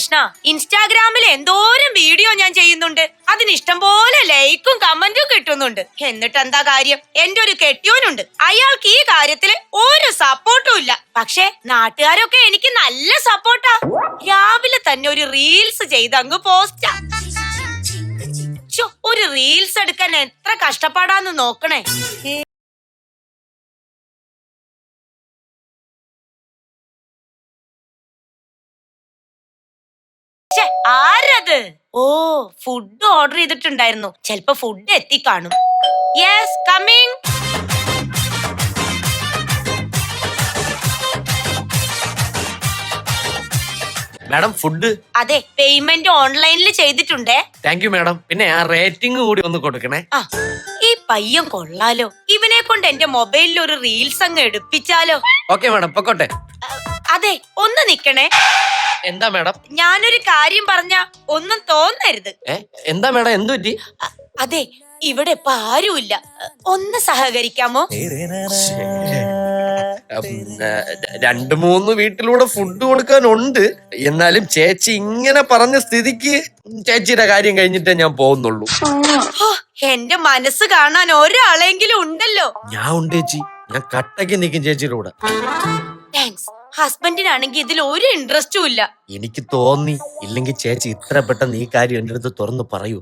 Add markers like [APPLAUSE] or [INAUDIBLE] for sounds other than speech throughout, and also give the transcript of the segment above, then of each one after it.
കൃഷ്ണ ഇൻസ്റ്റാഗ്രാമിൽ എന്തോരം വീഡിയോ ഞാൻ ചെയ്യുന്നുണ്ട്. അതിന് ഇഷ്ടം പോലെ ലൈക്കും കമന്റും കിട്ടുന്നുണ്ട്. എന്നിട്ട് എന്താ കാര്യം? എന്റെ ഒരു കെട്ടിയോനുണ്ട്. അയാൾക്ക് ഈ കാര്യത്തിൽ ഒരു സപ്പോർട്ടും ഇല്ല. പക്ഷെ നാട്ടുകാരൊക്കെ എനിക്ക് നല്ല സപ്പോർട്ടാ. രാവിലെ തന്നെ ഒരു റീൽസ് ചെയ്ത് അങ്ങ് പോസ്റ്റാ. ഒരു റീൽസ് എടുക്കാൻ എത്ര കഷ്ടപ്പാടാന്ന് നോക്കണേ. ഛെ, ആരത്? ഓ ഫുഡ് ഓർഡർ ചെയ്തിട്ടുണ്ടായിരുന്നു. ചെലപ്പോ ഫുഡ് എത്തിക്കാണും യെസ് കമ്മിങ് മാഡം ഫുഡ് അതെ പേയ്മെന്റ് ഓൺലൈനിൽ ചെയ്തിട്ടുണ്ടേ. താങ്ക് യു മാഡം പിന്നെ ആ റേറ്റിംഗ് കൂടി ഒന്ന് കൊടുക്കണേ. ആ ഈ പയ്യൻ കൊള്ളാലോ. ഇവനെ കൊണ്ട് എന്റെ മൊബൈലിൽ ഒരു റീൽസ് അങ്ങ് എടുപ്പിച്ചാലോ. ഓക്കെ മാഡം പൊക്കോട്ടെ. അതെ ഒന്ന് നിക്കണേ. എന്താ മാഡം? ഞാനൊരു കാര്യം പറഞ്ഞ ഒന്നും തോന്നരുത്. എന്താ മാഡം? എന്തു പറ്റി? അതെ ഇവിടെ ഇപ്പൊ ആരുമില്ല. ഒന്ന് സഹകരിക്കാമോ? രണ്ടു മൂന്ന് വീട്ടിലൂടെ ഫുഡ് കൊടുക്കാനുണ്ട്. എന്നാലും ചേച്ചി ഇങ്ങനെ പറഞ്ഞ സ്ഥിതിക്ക് ചേച്ചിയുടെ കാര്യം കഴിഞ്ഞിട്ടേ ഞാൻ പോകുന്നുള്ളൂ. എന്റെ മനസ്സ് കാണാൻ ഒരാളെങ്കിലും ഉണ്ടല്ലോ. ഞാൻ ഉണ്ട് ചേച്ചി. ഞാൻ കട്ടയ്ക്ക് നിൽക്കും ചേച്ചിയുടെ കൂടെ. താങ്ക്സ് ഹസ്ബൻഡിനാണെങ്കിൽ ഇതിൽ ഒരു ഇൻട്രസ്റ്റും ഇല്ല. എനിക്ക് തോന്നി ഇല്ലെങ്കിൽ ചേച്ചി ഇത്ര പെട്ടെന്ന് ഈ കാര്യം എന്റെ അടുത്ത് തുറന്ന് പറയൂ.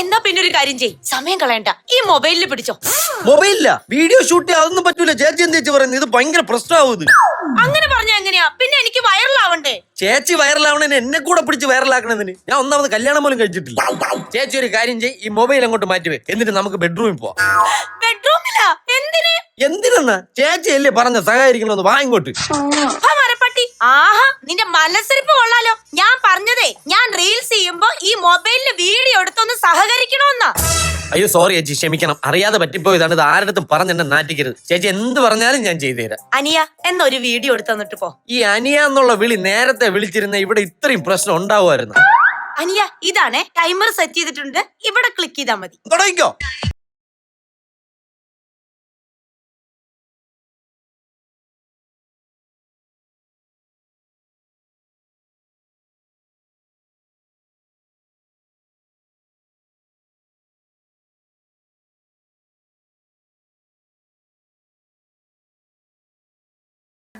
എന്നാ പിന്നെ ഒരു കാര്യം ചെയ് സമയം കളയണ്ട. ഈ മൊബൈലിൽ പിടിച്ചോ. മൊബൈലില്ല വീഡിയോ ഷൂട്ട് അതൊന്നും പറ്റൂല. ചേച്ചി എന്താ ചേച്ചി പറയുന്നത് ഇത് ഭയങ്കര പ്രശ്നമാവുന്നത് അങ്ങനെ പറഞ്ഞ എങ്ങനെയാ? പിന്നെ എനിക്ക് വൈറലാവണ്ടേ? ചേച്ചി വൈറലാവണേന് എന്നെ കൂടെ പിടിച്ച് വൈറലാക്കണതിന് ഞാൻ ഒന്നാമത് കല്യാണം പോലും കഴിച്ചിട്ടില്ല. ചേച്ചി ഒരു കാര്യം ചെയ് ഈ മൊബൈൽ അങ്ങോട്ട് മാറ്റിവേ എന്നിട്ട് നമുക്ക് ബെഡ്റൂമിൽ പോവാം. ബെഡ്റൂമിലാ എന്തിന്? എന്തിനെന്നാ? ചേച്ചി അല്ലേ പറഞ്ഞ സഹകരിക്കണമെന്ന് വാങ്ങിക്കോട്ട് ആഹാ നിന്റെ മനസ്സിരിപ്പ് കൊള്ളാലോ. ഞാൻ പറഞ്ഞതേ ഞാൻ റീൽസ് ചെയ്യുമ്പോ ഈ മൊബൈലിൽ വീഡിയോ എടുത്തൊന്ന് സഹകരിക്കണമെന്നാ അയ്യോ സോറി ചേച്ചി ക്ഷമിക്കണം. അറിയാതെ പറ്റിപ്പോയതാണ് ഇത് ആരുടെ പറഞ്ഞ് എന്നെ നാറ്റിക്കരുത്. ചേച്ചി എന്ത് പറഞ്ഞാലും ഞാൻ ചെയ്തു തരാം അനിയ എന്നൊരു വീഡിയോ എടുത്ത് തന്നിട്ട് പോ. ഈ അനിയ എന്നുള്ള വിളി നേരത്തെ വിളിച്ചിരുന്ന ഇവിടെ ഇത്രയും പ്രശ്നം ഉണ്ടാവുമായിരുന്നു. അനിയ ഇതാണ് ടൈമർ സെറ്റ് ചെയ്തിട്ടുണ്ട്. ഇവിടെ ക്ലിക്ക് ചെയ്താൽ മതി. തുടങ്ങിക്കോ.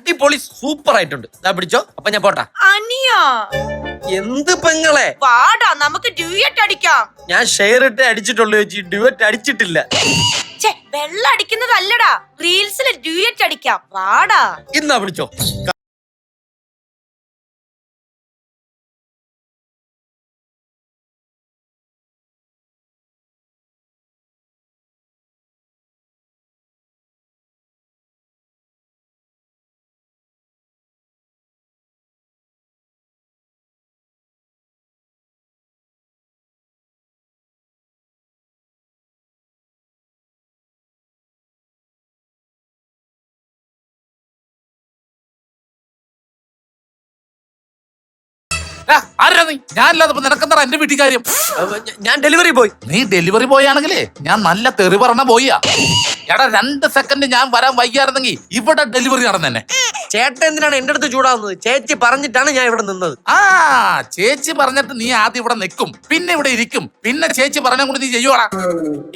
അടിപൊളി സൂപ്പർ ആയിട്ടുണ്ട് ഇതാ പിടിച്ചോ. അപ്പൊ ഞാൻ പോട്ടാ. അനിയ. എന്ത് പെങ്ങളെ? വാടാ നമുക്ക് ഡ്യൂയറ്റ് അടിക്കാം. ഞാൻ ഷെയർ ഇട്ട് അടിച്ചിട്ടുള്ളൂ ചേച്ചി. ഡ്യുവറ്റ് അടിച്ചിട്ടില്ല. ഛേ വെള്ളം അടിക്കുന്നതല്ലടാ. റീൽസിൽ ഡ്യൂയറ്റ് അടിക്കാം. വാടാ. ഇന്നാ പിടിച്ചോ. ആരാ നീ? ഞാനില്ലാതെ ഇപ്പൊ നിനക്കെന്താ എന്റെ വീട്ടിൽ കാര്യം? ഞാൻ ഡെലിവറി പോയി. നീ ഡെലിവറി ബോയ് ആണെങ്കിലേ ഞാൻ നല്ല തെറി പറഞ്ഞ ബോയ്യാ എടാ രണ്ട് സെക്കൻഡ് ഞാൻ വരാൻ വൈകിയായിരുന്നെങ്കിൽ ഇവിടെ ഡെലിവറി നടന്നെ ചേട്ടൻ എന്തിനാണ് എന്റെ അടുത്ത് ചൂടാവുന്നത്? ചേച്ചി പറഞ്ഞിട്ടാണ് ഞാൻ ഇവിടെ നിന്നത്. ആ ചേച്ചി പറഞ്ഞിട്ട് നീ ആദ്യം ഇവിടെ നിൽക്കും പിന്നെ ഇവിടെ ഇരിക്കും പിന്നെ ചേച്ചി പറഞ്ഞ കൊണ്ട് നീ ചെയ്യുവാടാ.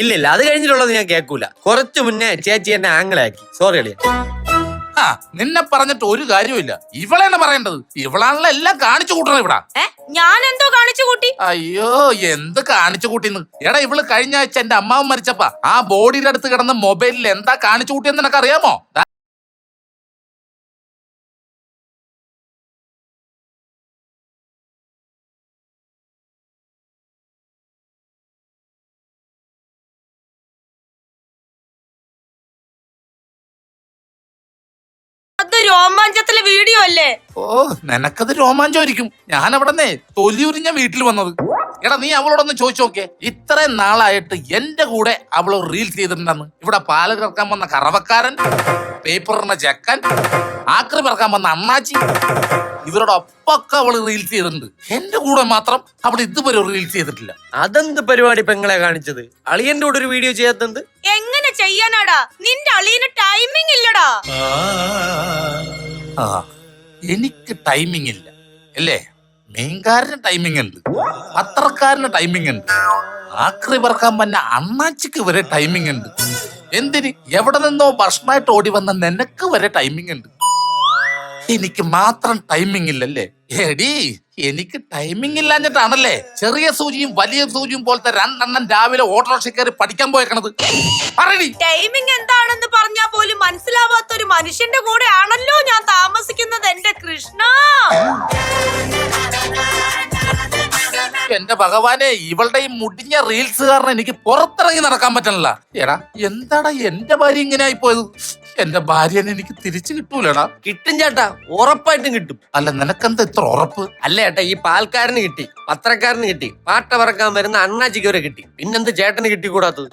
ഇല്ല ഇല്ല അത് കഴിഞ്ഞിട്ടുള്ളത് ഞാൻ കേൾക്കൂല കുറച്ചു മുന്നേ ചേച്ചി എന്നെ ആംഗിളാക്കി. സോറി അളിയ ആ നിന്നെ പറഞ്ഞിട്ട് ഒരു കാര്യമില്ല ഇവളെന്നെ പറയേണ്ടത്. ഇവളാണല്ലോ എല്ലാം കാണിച്ചു കൂട്ടണം ഇവിടെ. ഞാൻ എന്തോ കാണിച്ചു കൂട്ടി? അയ്യോ എന്ത് കാണിച്ചു കൂട്ടിന്ന്? എടാ ഇവൾ കഴിഞ്ഞ ആഴ്ച എന്റെ അമ്മാവ് മരിച്ചപ്പ. ആ ബോഡിയുടെ അടുത്ത് കിടന്ന മൊബൈലിൽ എന്താ കാണിച്ചു കൂട്ടിയെന്ന് നിനക്ക് അത് രോമാഞ്ചത്തിലെ വീഡിയോ അല്ലേ? ഓ നിനക്കത് രോമാഞ്ചമായിരിക്കും. ഞാൻ അവിടെ ഞാൻ വീട്ടിൽ വന്നത്. എടാ നീ അവളോടൊന്ന് ചോദിച്ചു നോക്കിയേ. ഇത്രയും നാളായിട്ട് എന്റെ കൂടെ അവൾ റീൽസ് ചെയ്തിട്ടുണ്ടെന്ന്. ഇവിടെ പാൽ കറക്കാൻ വന്ന കറവക്കാരൻ പേപ്പറിന്റെ ചെക്കൻ ആക്രി പറക്കാൻ വന്ന അണ്ണാച്ചി. ഇവരോടൊപ്പൊക്കെ അവൾ റീൽസ് ചെയ്തിട്ടുണ്ട്. എന്റെ കൂടെ മാത്രം അവൾ ഇതുവരെ റീൽസ് ചെയ്തിട്ടില്ല. അതെന്ത് പരിപാടി പെങ്ങളെ കാണിച്ചത്? അളിയന്റെ കൂടെ ഒരു വീഡിയോ ചെയ്യാത്തത് എങ്ങനെ ചെയ്യാനാടാ? നിന്റെ അളിയന് ടൈമിംഗ് ഇല്ലടാ. ആ എനിക്ക് ടൈമിംഗ് ഇല്ല. അല്ലേ? മീൻകാരന് ടൈമിംഗ് ഉണ്ട്. പത്രക്കാരന് ടൈമിംഗ് ഉണ്ട്. ആക്രി പറക്കാൻ വന്ന അണ്ണാച്ചിക്ക് വരെ ടൈമിംഗ് ഉണ്ട്. എന്തിന്? എവിടെ നിന്നോ ഭക്ഷണമായിട്ട് ഓടി വന്ന നിനക്ക് വരെ ടൈമിംഗ് ഉണ്ട്. എനിക്ക് മാത്രം ടൈമിംഗ് ഇല്ലല്ലേ? എടി എനിക്ക് ടൈമിംഗ് ഇല്ലാഞ്ഞിട്ടാണല്ലേ? ചെറിയ സൂചിയും വലിയ സൂചിയും പോലത്തെ രണ്ടെണ്ണം രാവിലെ ഓട്ടോറിക്ഷ കയറി പഠിക്കാൻ പോയേക്കണത്. ടൈമിംഗ് എന്താണെന്ന് പറഞ്ഞാൽ പോലും മനസ്സിലാവാത്ത ഒരു മനുഷ്യന്റെ കൂടെ ആണല്ലോ എന്റെ ഭഗവാനെ ഇവളുടെ ഈ മുടിഞ്ഞ റീൽസ് കാരണം എനിക്ക് പുറത്തിറങ്ങി നടക്കാൻ പറ്റണില്ല. എടാ എന്താടാ എന്റെ ഭാര്യ ഇങ്ങനെ ആയിപ്പോയത് പോയത് എന്റെ ഭാര്യനെ എനിക്ക് തിരിച്ചു കിട്ടൂലടാ. കിട്ടും ചേട്ടാ ഉറപ്പായിട്ടും കിട്ടും. അല്ല നിനക്കെന്താ ഇത്ര ഉറപ്പ്? അല്ല ചേട്ടാ ഈ പാൽക്കാരന് കിട്ടി പത്രക്കാരന് കിട്ടി പാട്ട പറക്കാൻ വരുന്ന അണ്ണാച്ചിക്ക് വരെ കിട്ടി. പിന്നെന്ത് ചേട്ടന് കിട്ടിക്കൂടാത്തത്?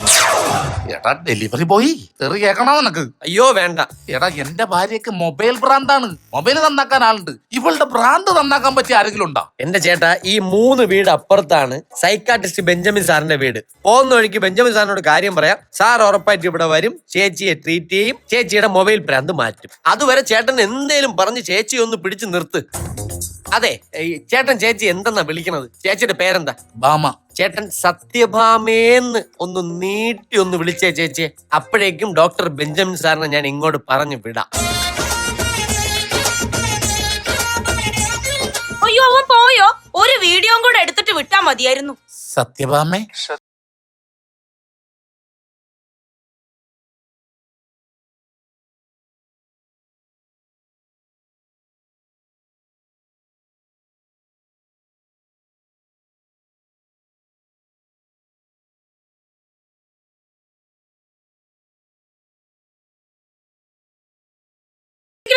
എടാ ഡെലിവറി ബോയ് തെറി കേക്കണോ നിനക്ക്? അയ്യോ വേണ്ട. ഏടാ എന്റെ ഭാര്യക്ക് മൊബൈൽ ഭ്രാന്താണ് മൊബൈൽ നന്നാക്കാൻ ആളുണ്ട്. ഇവളുടെ ഭ്രാന്ത് നന്നാക്കാൻ പറ്റിയ ആരെങ്കിലും ഉണ്ടോ? എന്റെ ചേട്ടാ ഈ മൂന്ന് വീട് അപ്പുറത്താണ്. സൈക്കാട്രിസ്റ്റ് ബെഞ്ചമിൻ സാറിന്റെ വീട്. പോകുന്ന വഴിക്ക് ബെഞ്ചമിൻ സാറിനോട് കാര്യം പറയാം. സാർ ഉറപ്പായിട്ട് ഇവിടെ വരും. ചേച്ചിയെ ട്രീറ്റ് ചെയ്യും. ചേച്ചിയുടെ മൊബൈൽ ഭ്രാന്ത് മാറ്റും. അതുവരെ ചേട്ടൻ എന്തേലും പറഞ്ഞ് ചേച്ചി ഒന്ന് പിടിച്ചു നിർത്ത്. അതെ ചേട്ടൻ ചേച്ചി എന്തെന്നാ വിളിക്കണത്? ചേച്ചിയുടെ പേരെന്താ? ബാമ ചേട്ടൻ സത്യഭാമേന്ന് ഒന്ന് നീട്ടി ഒന്ന് വിളിച്ചേ ചേച്ചിയെ. അപ്പോഴേക്കും ഡോക്ടർ ബെഞ്ചമിൻ സാറിനെ ഞാൻ ഇങ്ങോട്ട് പറഞ്ഞു വിടാം. അയ്യോ അവൻ പോയോ? ഒരു വീഡിയോ കൂടെ എടുത്തിട്ട് വിട്ടാ മതിയായിരുന്നു. സത്യഭാമേ?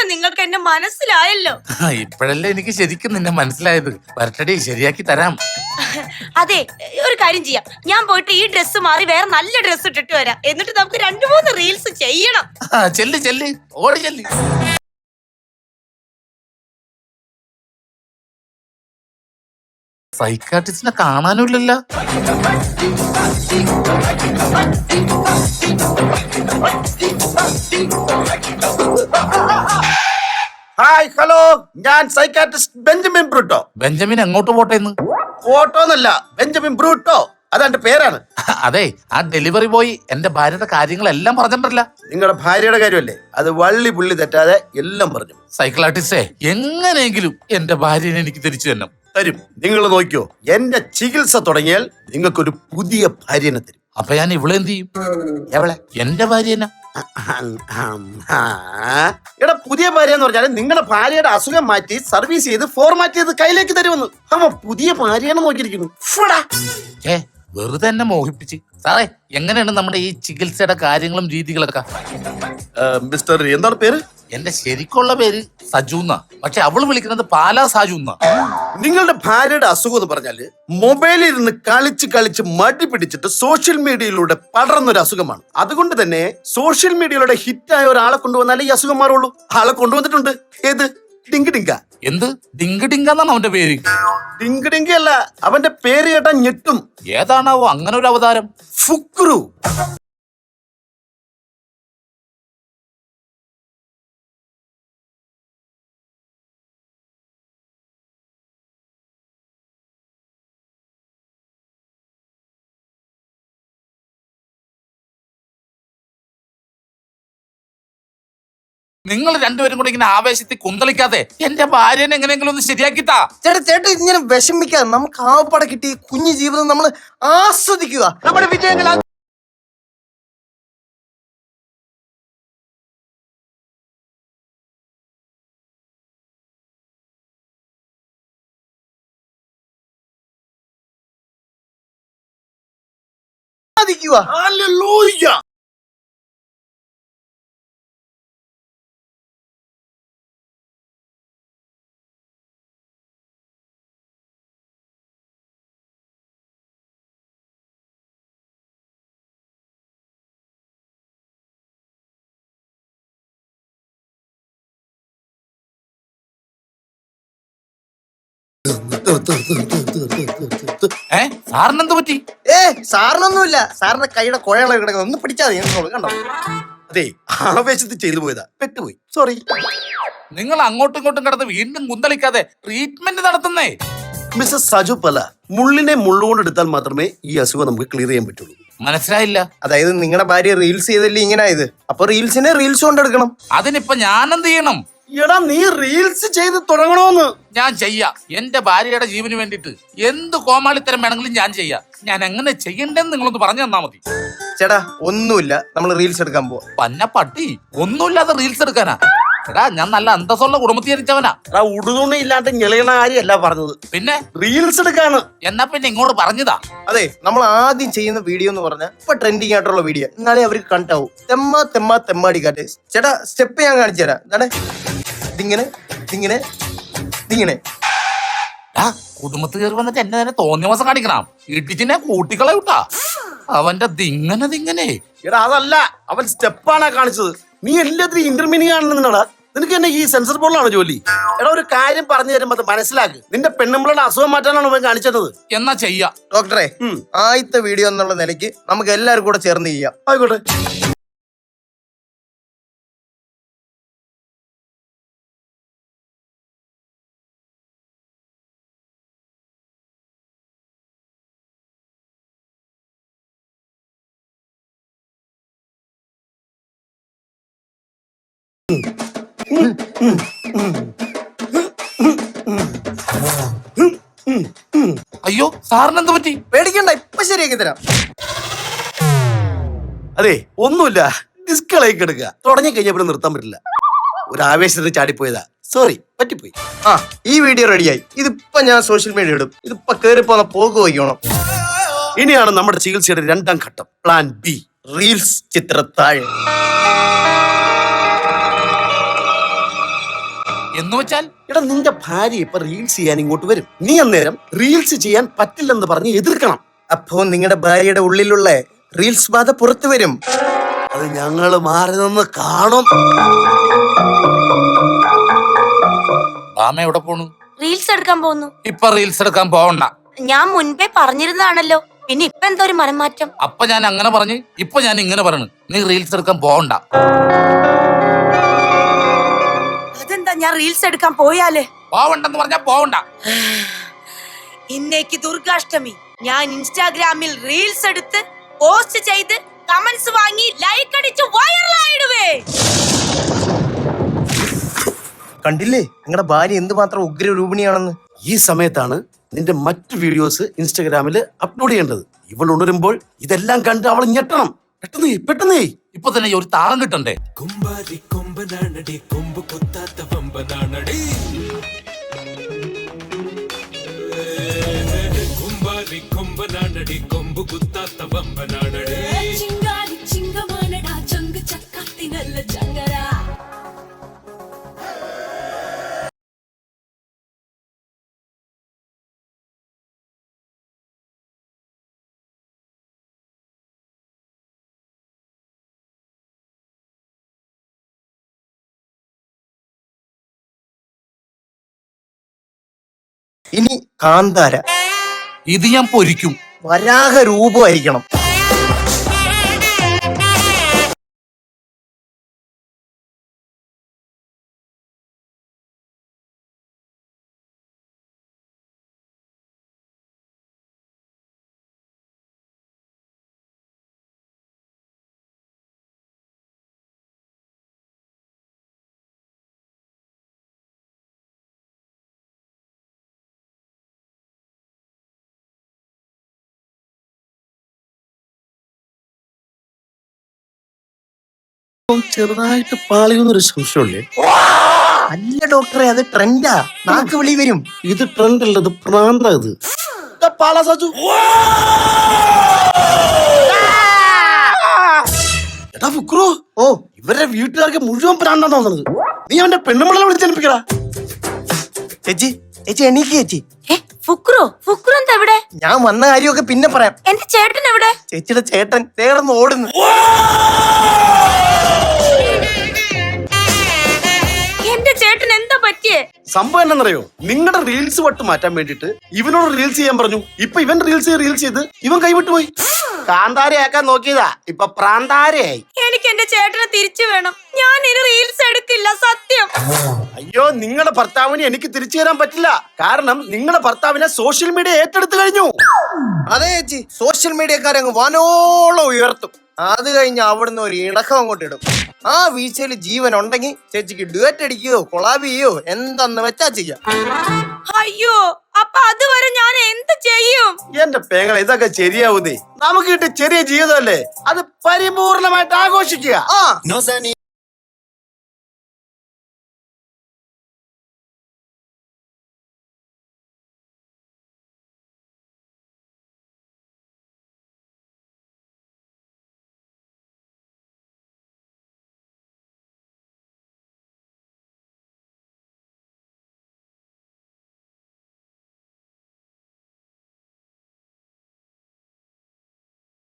എങ്കിലും നിങ്ങൾക്ക് എന്നെ മനസ്സിലായല്ലോ. ഇപ്പോഴല്ലേ എനിക്ക് ശരിക്കും നിന്നെ മനസ്സിലായത്. വരട്ടടി ശരിയാക്കി തരാം. അതെ ഒരു കാര്യം ചെയ്യാം. ഞാൻ പോയിട്ട് ഈ ഡ്രസ്സ് മാറി വേറെ നല്ല ഡ്രസ്സ് ഇട്ടിട്ട് വരാം. എന്നിട്ട് നമുക്ക് രണ്ടു മൂന്ന് റീൽസ് ചെയ്യണം. ചെല്ലു ചെല്ല്. ഓടി ചെല്ല്. സൈക്കാട്രിസ്റ്റിനെ കാണാനുമില്ലല്ലോ. ഞാൻ സൈക്കാട്രിസ്റ്റ് ബെഞ്ചമിൻ ബ്രൂട്ടോ. ബെഞ്ചമിൻ എങ്ങോട്ട് പോട്ടെ എന്ന് എന്നല്ല ബെഞ്ചമിൻ ബ്രൂട്ടോ. അതെന്റെ പേരാണ്. [LAUGHS] അതെ ആ ഡെലിവറി ബോയ് എന്റെ ഭാര്യയുടെ കാര്യങ്ങളെല്ലാം പറഞ്ഞിട്ടില്ല നിങ്ങളുടെ ഭാര്യയുടെ കാര്യമല്ലേ? അത് വള്ളി പുള്ളി തെറ്റാതെ എല്ലാം പറഞ്ഞു. സൈക്കിളാർട്ടിസ്റ്റേ എങ്ങനെയെങ്കിലും എന്റെ ഭാര്യനെ എനിക്ക് തിരിച്ചു തന്നെ തരും. നിങ്ങൾ നോക്കിയോ എന്റെ ചികിത്സ തുടങ്ങിയാൽ നിങ്ങൾക്കൊരു പുതിയ ഭാര്യനെ തരും. അപ്പൊ ഞാൻ ഇവിടെ എന്ത് ചെയ്യും? എവളെ? എന്റെ ഭാര്യനെ? എടാ പുതിയ ഭാര്യ എന്ന് പറഞ്ഞാൽ നിങ്ങളുടെ ഭാര്യയുടെ അസുഖം മാറ്റി സർവീസ് ചെയ്ത് ഫോർമാറ്റ് ചെയ്ത് കയ്യിലേക്ക് തരുമെന്ന്. അമ്മ പുതിയ ഭാര്യയാണ് നോക്കിയിരിക്കുന്നു. ഏ വെറുതെ എന്നെ മോഹിപ്പിച്ച്. സാറേ എങ്ങനെയാണ് നമ്മുടെ ഈ ചികിത്സയുടെ കാര്യങ്ങളും രീതികളൊക്കെ? മിസ്റ്റർ എന്താണ് പേര്? എന്റെ ശരിക്കുള്ള പേര് സജു എന്നാ. പക്ഷെ അവൾ വിളിക്കുന്നത് പാലാ സാജു എന്നാ. നിങ്ങളുടെ ഭാര്യയുടെ അസുഖം എന്ന് പറഞ്ഞാൽ മൊബൈലിൽ ഇരുന്ന് കളിച്ച് കളിച്ച് മടി പിടിച്ചിട്ട് സോഷ്യൽ മീഡിയയിലൂടെ പടർന്നൊരു അസുഖമാണ്. അതുകൊണ്ട് തന്നെ സോഷ്യൽ മീഡിയയിലൂടെ ഹിറ്റായ ഒരാളെ കൊണ്ടുവന്നാലേ ഈ അസുഖം മാറുള്ളൂ. ആളെ കൊണ്ടുവന്നിട്ടുണ്ട്. ഏത്? ഡിങ്ക് ഡിങ്ക. എന്ത്? ഡിങ്ക് ഡിങ്കന്നാണ് അവന്റെ പേര്. ഡിങ്ക് ഡിങ്ക അല്ല അവന്റെ പേര് കേട്ടാ ഞെട്ടും. ഏതാണാവോ അങ്ങനെ ഒരു അവതാരം? ഫുക്രു. നിങ്ങൾ രണ്ടുപേരും കൂടെ ഇങ്ങനെ ആവേശത്തിൽ കുന്തളിക്കാതെ എന്റെ ഭാര്യനെ എങ്ങനെയെങ്കിലും ഒന്ന് ശരിയാക്കിത്താ? ചേട്ടാ ചേട്ടാ ഇങ്ങനെ വിഷമിക്കാതെ നമുക്ക് ആവപ്പാടെ കിട്ടി കുഞ്ഞു ജീവിതം നമ്മൾ ആസ്വദിക്കുക. നമ്മുടെ വിജയങ്ങൾ ആസ്വദിക്കുക. ഏ സാറിനെന്ത് പറ്റി? ഏ സാറിനൊന്നുമില്ല. സാറിന്റെ കൈയുടെ കുഴകളെ കിടക്കുന്നത് ഒന്ന് പിടിച്ചാൽ മതി കണ്ടോ? അതെ ആവേശത്തിൽ ചെയ്തു പോയതാ. പെട്ടുപോയി. സോറി നിങ്ങൾ അങ്ങോട്ടും ഇങ്ങോട്ടും കിടന്ന് വീണ്ടും കുന്തളിക്കാതെ ട്രീറ്റ്മെന്റ് നടത്തുന്നേ. മിസ്റ്റർ സജു പല മുള്ളിനെ മുള്ളുകൊണ്ട് എടുത്താൽ മാത്രമേ ഈ അസുഖം നമുക്ക് ക്ലിയർ ചെയ്യാൻ പറ്റുള്ളൂ. മനസ്സിലായില്ല. അതായത് നിങ്ങളുടെ ഭാര്യ റീൽസ് ചെയ്തല്ലേ ഇങ്ങനെ ആയത് അപ്പൊ റീൽസിനെ റീൽസ് കൊണ്ടെടുക്കണം. അതിനിപ്പോ ഞാൻ എന്ത് ചെയ്യണം? എടാ നീ റീൽസ് ചെയ്ത് തുടങ്ങണോന്ന്. ഞാൻ ചെയ്യാം. എന്റെ ഭാര്യയുടെ ജീവന് വേണ്ടിട്ട് എന്ത് കോമാളിത്തരം വേണമെങ്കിലും ഞാൻ ചെയ്യാം. ഞാൻ എങ്ങനെ ചെയ്യണ്ടെന്ന് നിങ്ങളൊന്ന് പറഞ്ഞു തന്നാ മതി. ചേട്ടാ ഒന്നുമില്ല. നമ്മൾ റീൽസ് എടുക്കാൻ പോവാ. പന്ന പട്ടി ഒന്നുമില്ലാതെ റീൽസ് എടുക്കാനാ. എടാ ഞാൻ നല്ല അന്തസ്സുള്ള കുടുംബത്തിൽ ജനിച്ചവനാ. എടാ ഉടുതുണി ഇല്ലാണ്ട് ഞെളിയണ കാര്യമല്ല പറഞ്ഞത്. പിന്നെ? റീൽസ് എടുക്കാണ്. എന്നാ പിന്നെ ഇങ്ങോട്ട് പറഞ്ഞതാ. അതെ നമ്മൾ ആദ്യം ചെയ്യുന്ന വീഡിയോ എന്ന് പറഞ്ഞാൽ ഇപ്പൊ ട്രെൻഡിങ് ആയിട്ടുള്ള വീഡിയോ എന്നാലേ അവർക്ക് കണ്ടാവും. തെമ്മ തെമ്മ തെമ്മാടി കാട്ടെ. ചേട്ടാ സ്റ്റെപ്പ് ഞാൻ കാണിച്ചു തരാം. എന്താണ്? ഇതിങ്ങനെ ഇതിങ്ങനെ ഇതിങ്ങനെ. കുടുംബത്തിൽ കയറി വന്നിട്ട് എന്നെ തന്നെ തോന്നിയ മാസം കാണിക്കണം. ഇടിച്ചിനെ കൂട്ടിക്കളയൂട്ടാ. അവന്റെ ദിങ്ങനെ ദിങ്ങനെ എടാ അതല്ല. അവൻ സ്റ്റെപ്പാണ് കാണിച്ചത്. നീ എല്ലാത്തിനും ഇന്റർമീനിങ് കാണുന്നതാ നിനക്ക് എന്നെ ഈ സെൻസർ ബോർഡിലാണ് ജോലി? എടാ ഒരു കാര്യം പറഞ്ഞു തരുമ്പോ അത് മനസ്സിലാക്ക്. നിന്റെ പെണ്ണുമ്പളുടെ അസുഖം മാറ്റാനാണ് ഇവൻ കാണിച്ചത്? എന്നാ ചെയ്യാ? ഡോക്ടറെ. ആദ്യത്തെ വീഡിയോ എന്നുള്ള നിലയ്ക്ക് നമുക്ക് എല്ലാവരും കൂടെ ചേർന്ന് ചെയ്യാം. ആയിക്കോട്ടെ. അയ്യോ സാറിന് എന്ത് പറ്റി? പേടിക്കണ്ട ഇപ്പൊ ശരിയാക്കി തരാം. അതെ ഒന്നുമില്ല. ഡിസ്കളായി കിടക്കുക. തുടങ്ങി കഴിഞ്ഞപ്പോൾ നിർത്താൻ പറ്റില്ല. ഒരു ആവേശത്തിൽ ചാടിപ്പോയതാ. സോറി പറ്റിപ്പോയി. ആ ഈ വീഡിയോ റെഡിയായി ഇതിപ്പോ ഞാൻ സോഷ്യൽ മീഡിയ ഇടും. ഇതിപ്പോ കേറി പോന്ന പോക്ക് വയ്ക്കണം. ഇനിയാണ് നമ്മുടെ ചികിത്സയുടെ രണ്ടാം ഘട്ടം. പ്ലാൻ ബി റീൽസ് ചിത്രത്താഴ്. എന്ന് വെച്ചാൽ എടാ നിന്റെ ഭാര്യ ഇപ്പൊ റീൽസ് ചെയ്യാൻ ഇങ്ങോട്ട് വരും. നീ അന്നേരം റീൽസ് ചെയ്യാൻ പറ്റില്ലെന്ന് പറഞ്ഞ് എതിർക്കണം. അപ്പോ നിങ്ങളുടെ ഭാര്യയുടെ ഉള്ളിലുള്ള റീൽസ് ബാധ പുറത്തു വരും. അത് ഞങ്ങൾ മാറി നിന്ന് കാണും. ബാമ എവിടെ പോണു? റീൽസ് എടുക്കാൻ പോകുന്നു ഇപ്പൊ റീൽസ് എടുക്കാൻ പോവണ്ട. ഞാൻ മുൻപേ പറഞ്ഞിരുന്നാണല്ലോ പിന്നെ ഇപ്പൊ എന്തോ ഒരു മനംമാറ്റം? അപ്പൊ ഞാൻ അങ്ങനെ പറഞ്ഞു ഇപ്പൊ ഞാൻ ഇങ്ങനെ പറഞ്ഞു. നീ റീൽസ് എടുക്കാൻ പോവണ്ട. ഞാൻ റീൽസ് എടുക്കാൻ പോയാലേ? പോവണ്ടെന്ന് പറഞ്ഞാ പോവണ്ട. ഇന്നേക്ക് ദുർഗാഷ്ടമി. ഞാൻ ഇൻസ്റ്റാഗ്രാമിൽ റീൽസ് എടുത്ത് പോസ്റ്റ് ചെയ്ത് കമന്റ്സ് വാങ്ങി ലൈക്ക് അടിച്ച് വൈറലായിടുവേ കണ്ടില്ലേ? നിങ്ങളുടെ ഭാര്യ എന്തുമാത്രം ഉഗ്ര രൂപിണിയാണെന്ന് ഈ സമയത്താണ് നിന്റെ മറ്റു വീഡിയോസ് ഇൻസ്റ്റഗ്രാമിൽ അപ്ലോഡ് ചെയ്യേണ്ടത്. ഇവൾ ഉണരുമ്പോൾ ഇതെല്ലാം കണ്ട് അവൾ ഞെട്ടണം. പെട്ടെന്ന് പെട്ടെന്നേ ഇപ്പൊ തന്നെ ഒരു താളം കിട്ടണ്ടേ? കുമ്പാരി കൊമ്പനാണടി കൊമ്പ് കൊത്താത്ത വമ്പനാണടി. കുമ്പാരി കൊമ്പനാണടി കൊമ്പ് കുത്താത്ത വമ്പനാണടി. ഇനി കാന്താര. ഇത് ഞാൻ പൊരിക്കും. വരാഹ രൂപമായിരിക്കണം ചെറുതായിട്ട് പാളിയൊന്നൊരു സംശയമുള്ളേ അല്ല ഡോക്ടറെ അത് ട്രെൻഡാ. നാക്ക് വിളി വരും. ഇത് ട്രെൻഡ് അല്ലത് പ്രാന്ത ഇത്. പാല സജു. എടാ ഫുക്രു ഓ. ഇവരുടെ വീട്ടുകാർക്ക് മുഴുവൻ പ്രാന്താന്ന് തോന്നുന്നത്. നീ അവന്റെ പെണ്ണുമ്പളെ വിളിച്ചെനിപ്പിക്കടാ ചേച്ചി ചേച്ചി എണീക്ക് ചേച്ചി. ഏ ഫുക്രോ ഫുക്രു എന്താ എവിടെ ഞാൻ വന്ന കാര്യമൊക്കെ പിന്നെ പറയാം. എന്റെ ചേട്ടൻ എവിടെ? ചേച്ചിയുടെ ചേട്ടൻ തേടന്ന് ഓടുന്നു. പറ്റിയേ സംഭവം എന്നറിയോ നിങ്ങളുടെ റീൽസ് വട്ട് മാറ്റാൻ വേണ്ടിട്ട് ഇവനോട് റീൽസ് ചെയ്യാൻ പറഞ്ഞു. ഇപ്പൊ ഇവൻ റീൽസ് റീൽസ് ചെയ്ത് ഇവൻ കൈവിട്ടു പോയി. കാന്താരയാക്കാൻ നോക്കിയതാ. ഇപ്പൊ പ്രാന്താരയായി. എനിക്ക് എന്റെ ചേട്ടനെ തിരിച്ചു വേണം. ഞാൻ ഇനി റീൽസ് എടുക്കില്ല. സത്യം. അയ്യോ നിങ്ങളുടെ ഭർത്താവിനെ എനിക്ക് തിരിച്ചു തരാൻ പറ്റില്ല. കാരണം നിങ്ങളുടെ ഭർത്താവിനെ സോഷ്യൽ മീഡിയ ഏറ്റെടുത്തു കഴിഞ്ഞു. അതെ ചേച്ചി. സോഷ്യൽ മീഡിയക്കാരെ അങ്ങ് വനോളം ഉയർത്തും. അത് കഴിഞ്ഞ് അവിടുന്ന് ഒരു ഇടക്കം അങ്ങോട്ട് ഇടും. ആ വീഴ്ചയിൽ ജീവൻ ഉണ്ടെങ്കിൽ ചേച്ചിക്ക് ഡുവറ്റ് അടിക്കുകയോ കൊളാബ് ചെയ്യോ എന്തെന്ന് വെച്ചാ ചെയ്യാം. അയ്യോ അപ്പൊ അതുവരെ ഞാൻ എന്ത് ചെയ്യും? എന്റെ പേങ്ങൾ ഇതൊക്കെ ശരിയാവുന്നേ. നമുക്ക് കിട്ടിയ ചെറിയ ജീവിതമല്ലേ? അത് പരിപൂർണമായിട്ട് ആഘോഷിക്കുക. ആ